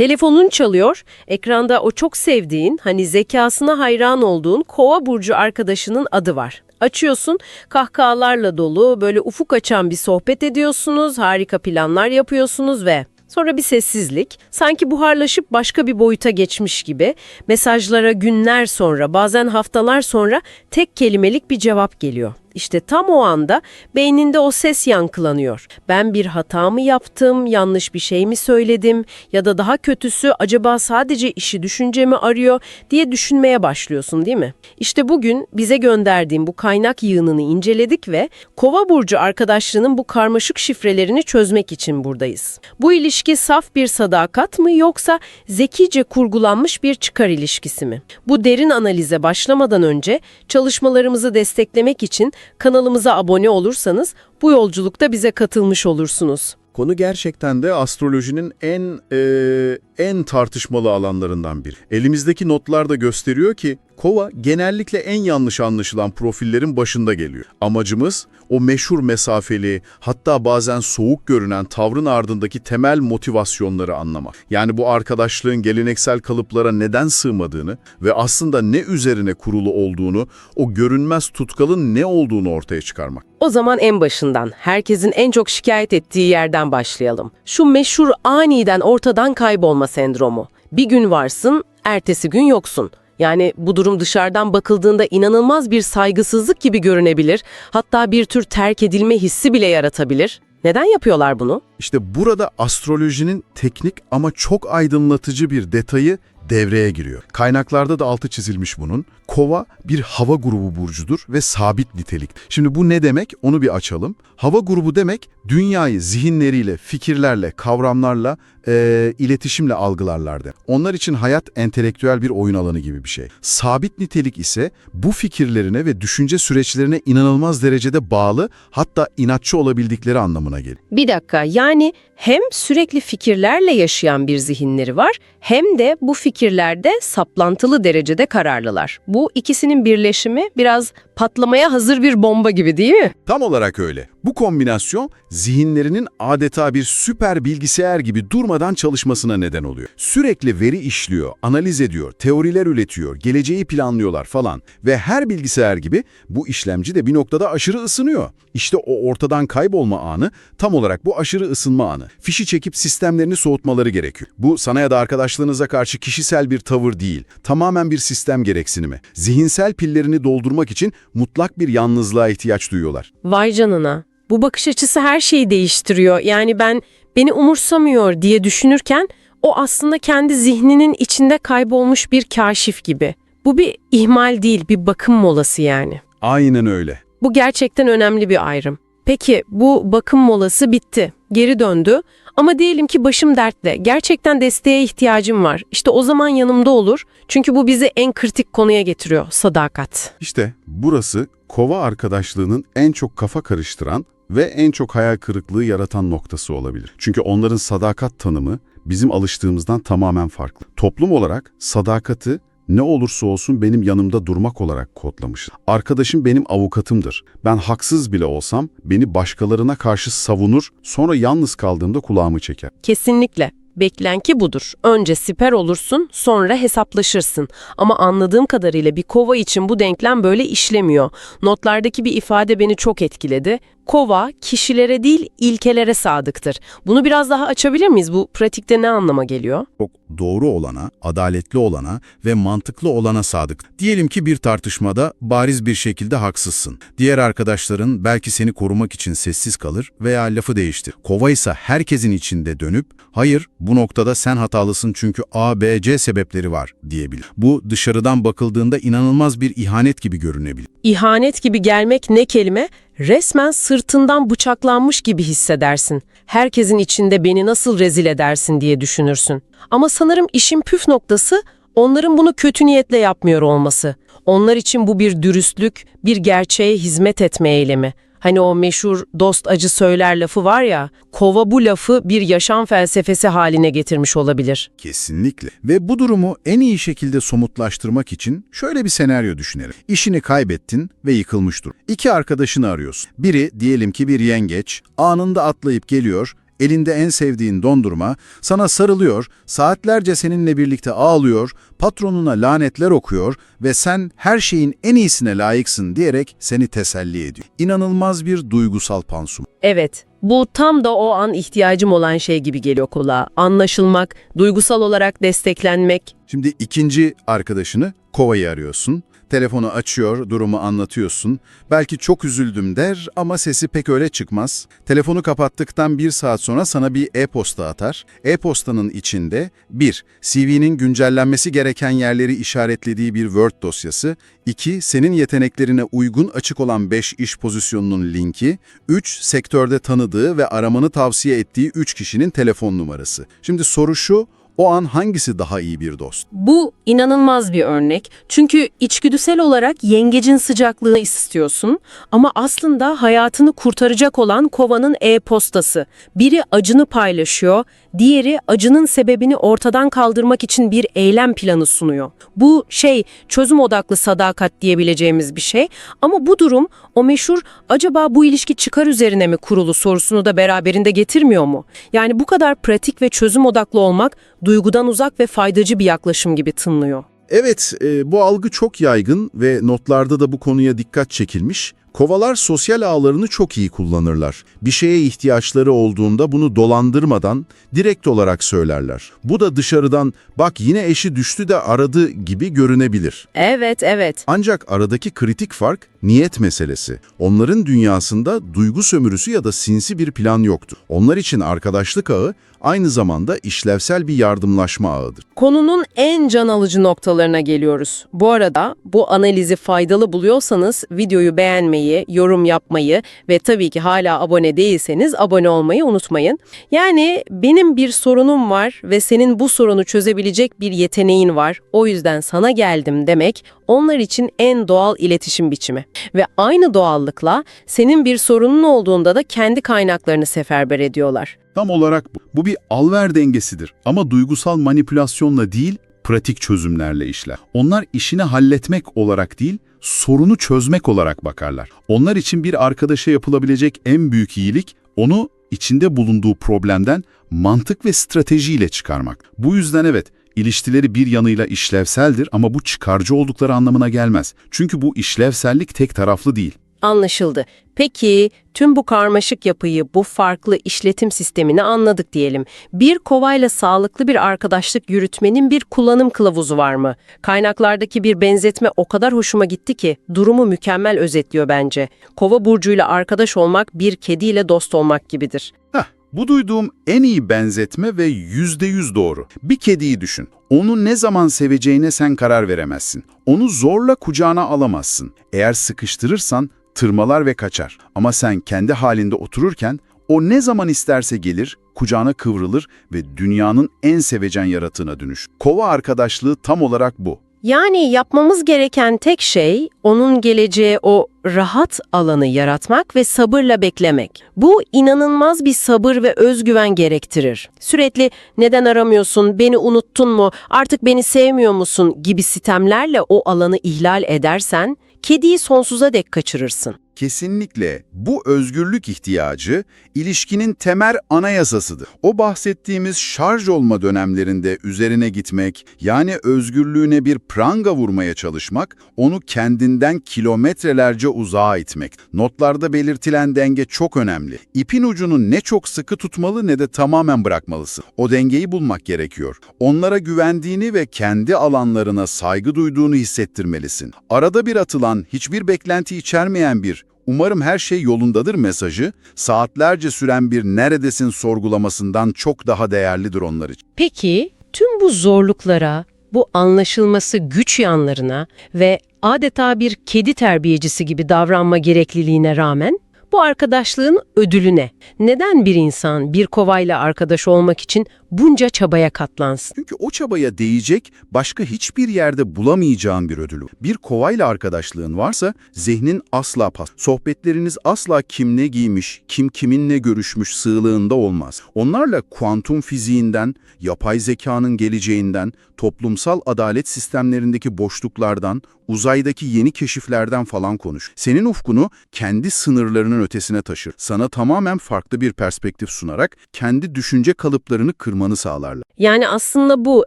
Telefonun çalıyor, ekranda o çok sevdiğin, hani zekasına hayran olduğun Kova burcu arkadaşının adı var. Açıyorsun, kahkahalarla dolu, böyle ufuk açan bir sohbet ediyorsunuz, harika planlar yapıyorsunuz ve sonra bir sessizlik, sanki buharlaşıp başka bir boyuta geçmiş gibi mesajlara günler sonra, bazen haftalar sonra tek kelimelik bir cevap geliyor. İşte tam o anda beyninde o ses yankılanıyor. Ben bir hata mı yaptım, yanlış bir şey mi söyledim ya da daha kötüsü acaba sadece işi düşüncemi arıyor diye düşünmeye başlıyorsun değil mi? İşte bugün bize gönderdiğim bu kaynak yığınını inceledik ve Kova burcu arkadaşlığının bu karmaşık şifrelerini çözmek için buradayız. Bu ilişki saf bir sadakat mı yoksa zekice kurgulanmış bir çıkar ilişkisi mi? Bu derin analize başlamadan önce çalışmalarımızı desteklemek için kanalımıza abone olursanız bu yolculukta bize katılmış olursunuz. Konu gerçekten de astrolojinin en e, en tartışmalı alanlarından biri. Elimizdeki notlar da gösteriyor ki Kova genellikle en yanlış anlaşılan profillerin başında geliyor. Amacımız o meşhur mesafeli, hatta bazen soğuk görünen tavrın ardındaki temel motivasyonları anlamak. Yani bu arkadaşlığın geleneksel kalıplara neden sığmadığını ve aslında ne üzerine kurulu olduğunu, o görünmez tutkalın ne olduğunu ortaya çıkarmak. O zaman en başından, herkesin en çok şikayet ettiği yerden başlayalım. Şu meşhur aniden ortadan kaybolma sendromu. Bir gün varsın, ertesi gün yoksun. Yani bu durum dışarıdan bakıldığında inanılmaz bir saygısızlık gibi görünebilir. Hatta bir tür terk edilme hissi bile yaratabilir. Neden yapıyorlar bunu? İşte burada astrolojinin teknik ama çok aydınlatıcı bir detayı devreye giriyor. Kaynaklarda da altı çizilmiş bunun. Kova bir hava grubu burcudur ve sabit nitelik. Şimdi bu ne demek? Onu bir açalım. Hava grubu demek dünyayı zihinleriyle, fikirlerle, kavramlarla, e, iletişimle algılarlardı. Onlar için hayat entelektüel bir oyun alanı gibi bir şey. Sabit nitelik ise bu fikirlerine ve düşünce süreçlerine inanılmaz derecede bağlı hatta inatçı olabildikleri anlamına gelir. Bir dakika yani hem sürekli fikirlerle yaşayan bir zihinleri var hem de bu fikirlerde saplantılı derecede kararlılar. Bu ikisinin birleşimi biraz patlamaya hazır bir bomba gibi değil mi? Tam olarak öyle. Bu kombinasyon zihinlerinin adeta bir süper bilgisayar gibi durmadan çalışmasına neden oluyor. Sürekli veri işliyor, analiz ediyor, teoriler üretiyor, geleceği planlıyorlar falan. Ve her bilgisayar gibi bu işlemci de bir noktada aşırı ısınıyor. İşte o ortadan kaybolma anı tam olarak bu aşırı ısınma anı. Fişi çekip sistemlerini soğutmaları gerekiyor. Bu sana ya da arkadaşlarınıza karşı kişisel bir tavır değil, tamamen bir sistem gereksinimi. Zihinsel pillerini doldurmak için mutlak bir yalnızlığa ihtiyaç duyuyorlar. Vay canına. Bu bakış açısı her şeyi değiştiriyor. Yani ben beni umursamıyor diye düşünürken o aslında kendi zihninin içinde kaybolmuş bir kaşif gibi. Bu bir ihmal değil, bir bakım molası yani. Aynen öyle. Bu gerçekten önemli bir ayrım. Peki bu bakım molası bitti. Geri döndü. Ama diyelim ki başım dertte. Gerçekten desteğe ihtiyacım var. İşte o zaman yanımda olur. Çünkü bu bizi en kritik konuya getiriyor. Sadakat. İşte burası kova arkadaşlığının en çok kafa karıştıran ve en çok hayal kırıklığı yaratan noktası olabilir. Çünkü onların sadakat tanımı bizim alıştığımızdan tamamen farklı. Toplum olarak sadakati ne olursa olsun benim yanımda durmak olarak kodlamış. Arkadaşım benim avukatımdır. Ben haksız bile olsam beni başkalarına karşı savunur, sonra yalnız kaldığımda kulağımı çeker. Kesinlikle. Beklen ki budur. Önce siper olursun, sonra hesaplaşırsın. Ama anladığım kadarıyla bir kova için bu denklem böyle işlemiyor. Notlardaki bir ifade beni çok etkiledi. Kova, kişilere değil ilkelere sadıktır. Bunu biraz daha açabilir miyiz? Bu pratikte ne anlama geliyor? Çok doğru olana, adaletli olana ve mantıklı olana sadık. Diyelim ki bir tartışmada bariz bir şekilde haksızsın. Diğer arkadaşların belki seni korumak için sessiz kalır veya lafı değiştir. Kova ise herkesin içinde dönüp, hayır bu noktada sen hatalısın çünkü A, B, C sebepleri var diyebilir. Bu dışarıdan bakıldığında inanılmaz bir ihanet gibi görünebilir. İhanet gibi gelmek ne kelime? Resmen sırtından bıçaklanmış gibi hissedersin. Herkesin içinde beni nasıl rezil edersin diye düşünürsün. Ama sanırım işin püf noktası onların bunu kötü niyetle yapmıyor olması. Onlar için bu bir dürüstlük, bir gerçeğe hizmet etme eylemi. Hani o meşhur dost acı söyler lafı var ya, kova bu lafı bir yaşam felsefesi haline getirmiş olabilir. Kesinlikle. Ve bu durumu en iyi şekilde somutlaştırmak için şöyle bir senaryo düşünelim. İşini kaybettin ve yıkılmış dur. İki arkadaşını arıyorsun. Biri diyelim ki bir yengeç, anında atlayıp geliyor, Elinde en sevdiğin dondurma, sana sarılıyor, saatlerce seninle birlikte ağlıyor, patronuna lanetler okuyor ve sen her şeyin en iyisine layıksın diyerek seni teselli ediyor. İnanılmaz bir duygusal pansum. Evet, bu tam da o an ihtiyacım olan şey gibi geliyor kulağa. Anlaşılmak, duygusal olarak desteklenmek. Şimdi ikinci arkadaşını Kova'yı arıyorsun. Telefonu açıyor, durumu anlatıyorsun. Belki çok üzüldüm der ama sesi pek öyle çıkmaz. Telefonu kapattıktan bir saat sonra sana bir e-posta atar. E-postanın içinde 1. CV'nin güncellenmesi gereken yerleri işaretlediği bir Word dosyası. 2. Senin yeteneklerine uygun açık olan 5 iş pozisyonunun linki. 3. Sektörde tanıdığı ve aramanı tavsiye ettiği 3 kişinin telefon numarası. Şimdi soru şu, o an hangisi daha iyi bir dost? Bu inanılmaz bir örnek. Çünkü içgüdüsel olarak yengecin sıcaklığını istiyorsun ama aslında hayatını kurtaracak olan kovanın e-postası. Biri acını paylaşıyor, diğeri acının sebebini ortadan kaldırmak için bir eylem planı sunuyor. Bu şey çözüm odaklı sadakat diyebileceğimiz bir şey ama bu durum o meşhur acaba bu ilişki çıkar üzerine mi kurulu sorusunu da beraberinde getirmiyor mu? Yani bu kadar pratik ve çözüm odaklı olmak duygudan uzak ve faydacı bir yaklaşım gibi tınlıyor. Evet, e, bu algı çok yaygın ve notlarda da bu konuya dikkat çekilmiş. Kovalar sosyal ağlarını çok iyi kullanırlar. Bir şeye ihtiyaçları olduğunda bunu dolandırmadan direkt olarak söylerler. Bu da dışarıdan bak yine eşi düştü de aradı gibi görünebilir. Evet, evet. Ancak aradaki kritik fark niyet meselesi. Onların dünyasında duygu sömürüsü ya da sinsi bir plan yoktu. Onlar için arkadaşlık ağı aynı zamanda işlevsel bir yardımlaşma ağıdır. Konunun en can alıcı noktalarına geliyoruz. Bu arada bu analizi faydalı buluyorsanız videoyu beğenmeyi, yorum yapmayı ve tabii ki hala abone değilseniz abone olmayı unutmayın. Yani benim bir sorunum var ve senin bu sorunu çözebilecek bir yeteneğin var. O yüzden sana geldim demek onlar için en doğal iletişim biçimi. Ve aynı doğallıkla senin bir sorunun olduğunda da kendi kaynaklarını seferber ediyorlar. Tam olarak bu. Bu bir al-ver dengesidir ama duygusal manipülasyonla değil, pratik çözümlerle işler. Onlar işini halletmek olarak değil, sorunu çözmek olarak bakarlar. Onlar için bir arkadaşa yapılabilecek en büyük iyilik, onu içinde bulunduğu problemden mantık ve stratejiyle çıkarmak. Bu yüzden evet, ilişkileri bir yanıyla işlevseldir ama bu çıkarcı oldukları anlamına gelmez. Çünkü bu işlevsellik tek taraflı değil. Anlaşıldı. Peki tüm bu karmaşık yapıyı, bu farklı işletim sistemini anladık diyelim. Bir kovayla sağlıklı bir arkadaşlık yürütmenin bir kullanım kılavuzu var mı? Kaynaklardaki bir benzetme o kadar hoşuma gitti ki durumu mükemmel özetliyor bence. Kova burcuyla arkadaş olmak bir kediyle dost olmak gibidir. Heh, bu duyduğum en iyi benzetme ve yüzde yüz doğru. Bir kediyi düşün. Onu ne zaman seveceğine sen karar veremezsin. Onu zorla kucağına alamazsın. Eğer sıkıştırırsan tırmalar ve kaçar. Ama sen kendi halinde otururken o ne zaman isterse gelir, kucağına kıvrılır ve dünyanın en sevecen yaratığına dönüş. Kova arkadaşlığı tam olarak bu. Yani yapmamız gereken tek şey onun geleceğe o rahat alanı yaratmak ve sabırla beklemek. Bu inanılmaz bir sabır ve özgüven gerektirir. Sürekli neden aramıyorsun, beni unuttun mu, artık beni sevmiyor musun gibi sitemlerle o alanı ihlal edersen kediyi sonsuza dek kaçırırsın. Kesinlikle bu özgürlük ihtiyacı ilişkinin temel anayasasıdır. O bahsettiğimiz şarj olma dönemlerinde üzerine gitmek, yani özgürlüğüne bir pranga vurmaya çalışmak, onu kendinden kilometrelerce uzağa itmek. Notlarda belirtilen denge çok önemli. İpin ucunu ne çok sıkı tutmalı ne de tamamen bırakmalısın. O dengeyi bulmak gerekiyor. Onlara güvendiğini ve kendi alanlarına saygı duyduğunu hissettirmelisin. Arada bir atılan, hiçbir beklenti içermeyen bir Umarım her şey yolundadır mesajı, saatlerce süren bir neredesin sorgulamasından çok daha değerlidir onlar için. Peki tüm bu zorluklara, bu anlaşılması güç yanlarına ve adeta bir kedi terbiyecisi gibi davranma gerekliliğine rağmen bu arkadaşlığın ödülü ne? Neden bir insan bir kovayla arkadaş olmak için bunca çabaya katlansın? Çünkü o çabaya değecek başka hiçbir yerde bulamayacağın bir ödülü. Bir kovayla arkadaşlığın varsa zihnin asla pas. Sohbetleriniz asla kim ne giymiş, kim kiminle görüşmüş sığlığında olmaz. Onlarla kuantum fiziğinden, yapay zekanın geleceğinden, toplumsal adalet sistemlerindeki boşluklardan, uzaydaki yeni keşiflerden falan konuş. Senin ufkunu kendi sınırlarının ötesine taşır. Sana tamamen farklı bir perspektif sunarak kendi düşünce kalıplarını kırmanı sağlarlar. Yani aslında bu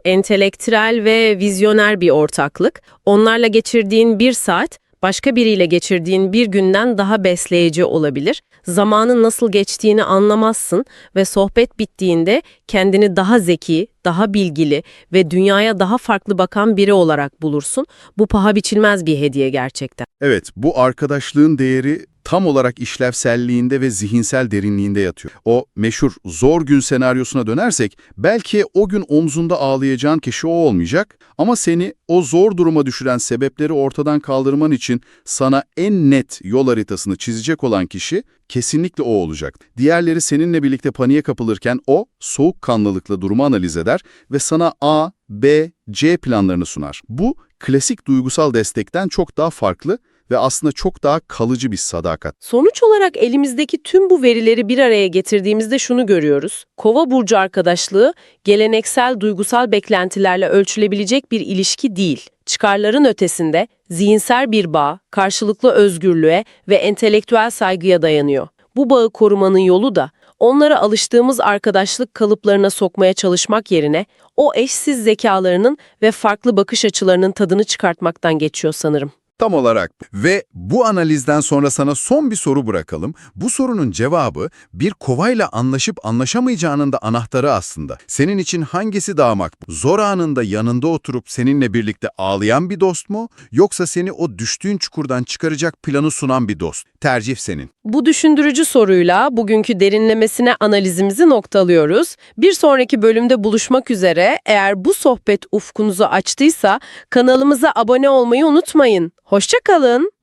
entelektüel ve vizyoner bir ortaklık. Onlarla geçirdiğin bir saat başka biriyle geçirdiğin bir günden daha besleyici olabilir. Zamanın nasıl geçtiğini anlamazsın ve sohbet bittiğinde kendini daha zeki, daha bilgili ve dünyaya daha farklı bakan biri olarak bulursun. Bu paha biçilmez bir hediye gerçekten. Evet, bu arkadaşlığın değeri tam olarak işlevselliğinde ve zihinsel derinliğinde yatıyor. O meşhur zor gün senaryosuna dönersek, belki o gün omzunda ağlayacağın kişi o olmayacak ama seni o zor duruma düşüren sebepleri ortadan kaldırman için sana en net yol haritasını çizecek olan kişi kesinlikle o olacak. Diğerleri seninle birlikte paniğe kapılırken o soğukkanlılıkla durumu analiz eder ve sana A, B, C planlarını sunar. Bu klasik duygusal destekten çok daha farklı ve aslında çok daha kalıcı bir sadakat. Sonuç olarak elimizdeki tüm bu verileri bir araya getirdiğimizde şunu görüyoruz. Kova burcu arkadaşlığı geleneksel duygusal beklentilerle ölçülebilecek bir ilişki değil. Çıkarların ötesinde zihinsel bir bağ, karşılıklı özgürlüğe ve entelektüel saygıya dayanıyor. Bu bağı korumanın yolu da onlara alıştığımız arkadaşlık kalıplarına sokmaya çalışmak yerine o eşsiz zekalarının ve farklı bakış açılarının tadını çıkartmaktan geçiyor sanırım. Tam olarak. Ve bu analizden sonra sana son bir soru bırakalım. Bu sorunun cevabı bir kovayla anlaşıp anlaşamayacağının da anahtarı aslında. Senin için hangisi daha makbul? Zor anında yanında oturup seninle birlikte ağlayan bir dost mu? Yoksa seni o düştüğün çukurdan çıkaracak planı sunan bir dost? Tercih senin. Bu düşündürücü soruyla bugünkü derinlemesine analizimizi noktalıyoruz. Bir sonraki bölümde buluşmak üzere. Eğer bu sohbet ufkunuzu açtıysa kanalımıza abone olmayı unutmayın. Hoşça kalın.